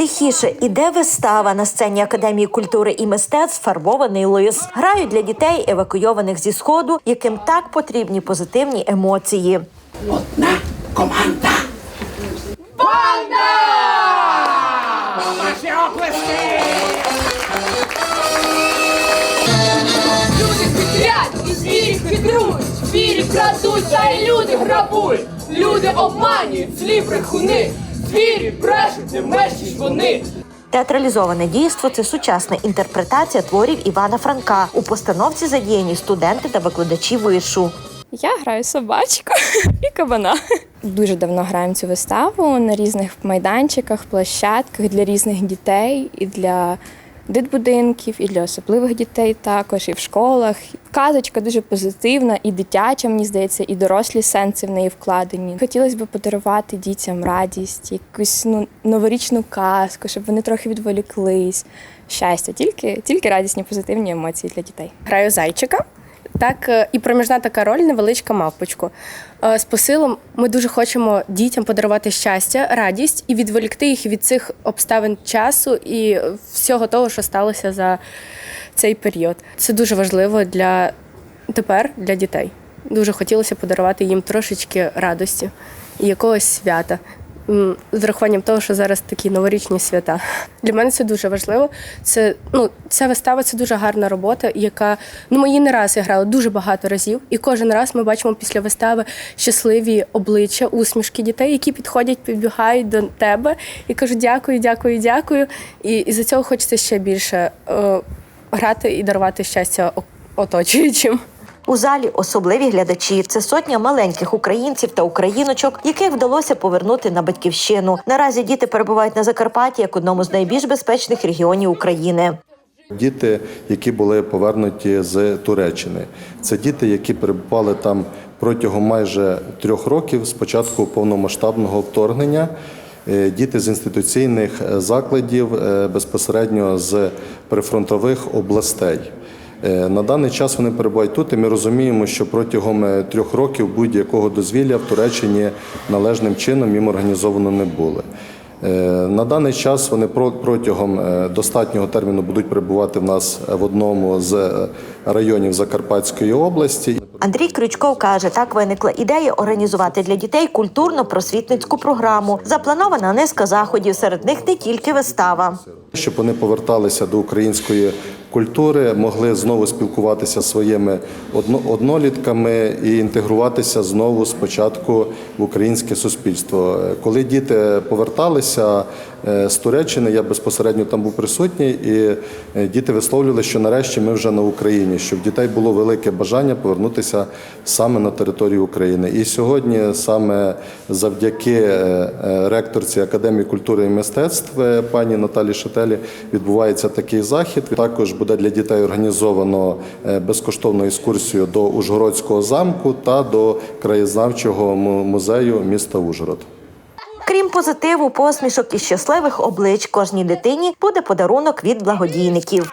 Тихіше іде вистава на сцені Академії культури і мистецтв Фарбований лис. Грають для дітей, евакуйованих зі сходу, яким так потрібні позитивні емоції. Одна команда. Банда! Ваші оплески! Люди хитрять і звірі хитрують, звірі крадуться і люди грабують, люди обманюють, злі брехуни, звірі брешуть, не вони. Театралізоване дійство це сучасна інтерпретація творів Івана Франка. У постановці задіяні студенти та викладачі вишу. Я граю собачку і кабана. Дуже давно граємо цю виставу на різних майданчиках, площадках для різних дітей і для дитбудинків, і для особливих дітей також, і в школах. Казочка дуже позитивна, і дитяча, мені здається, і дорослі сенси в неї вкладені. Хотілося б подарувати дітям радість, якусь ну, новорічну казку, щоб вони трохи відволіклись. Щастя, тільки, тільки радісні позитивні емоції для дітей. граю зайчика. Так, е, і проміжна така роль невеличка мавпочку. Е, З посилом ми дуже хочемо дітям подарувати щастя, радість і відволікти їх від цих обставин часу і всього того, що сталося за цей період. Це дуже важливо для тепер, для дітей. Дуже хотілося подарувати їм трошечки радості і якогось свята. З врахуванням того, що зараз такі новорічні свята. Для мене це дуже важливо. Це ну, ця вистава це дуже гарна робота, яка ну ми її не раз грали дуже багато разів. І кожен раз ми бачимо після вистави щасливі обличчя, усмішки дітей, які підходять, підбігають до тебе і кажуть дякую, дякую, дякую. І, і за цього хочеться ще більше е, грати і дарувати щастя оточуючим. У залі особливі глядачі. Це сотня маленьких українців та україночок, яких вдалося повернути на батьківщину. Наразі діти перебувають на Закарпатті як одному з найбільш безпечних регіонів України. Діти, які були повернуті з Туреччини, це діти, які перебували там протягом майже трьох років з початку повномасштабного вторгнення. Е, Діти з інституційних закладів е, безпосередньо з прифронтових областей. Е, На даний час вони перебувають тут, і ми розуміємо, що протягом е, трьох років будь-якого дозвілля в Туреччині належним чином їм організовано не було. Е, На даний час вони про- протягом достатнього терміну будуть перебувати в нас в одному з районів Закарпатської області. Андрій Крючков каже, так виникла ідея організувати для дітей культурно-просвітницьку програму. Запланована низка заходів, серед них не тільки вистава. Щоб вони поверталися до української культури, могли знову спілкуватися своїми одно- однолітками і інтегруватися знову спочатку в українське суспільство. Коли діти поверталися з Туреччини, я безпосередньо там був присутній, і е, діти висловлювали, що нарешті ми вже на Україні, що в дітей було велике бажання повернутися саме на територію України. І сьогодні саме завдяки е, е, ректорці Академії культури і мистецтв е, пані Наталі Шетелі відбувається такий захід. Також буде для дітей організовано е, безкоштовну екскурсію до Ужгородського замку та до краєзнавчого музею міста Ужгород. Крім позитиву, посмішок і щасливих облич, кожній дитині буде подарунок від благодійників.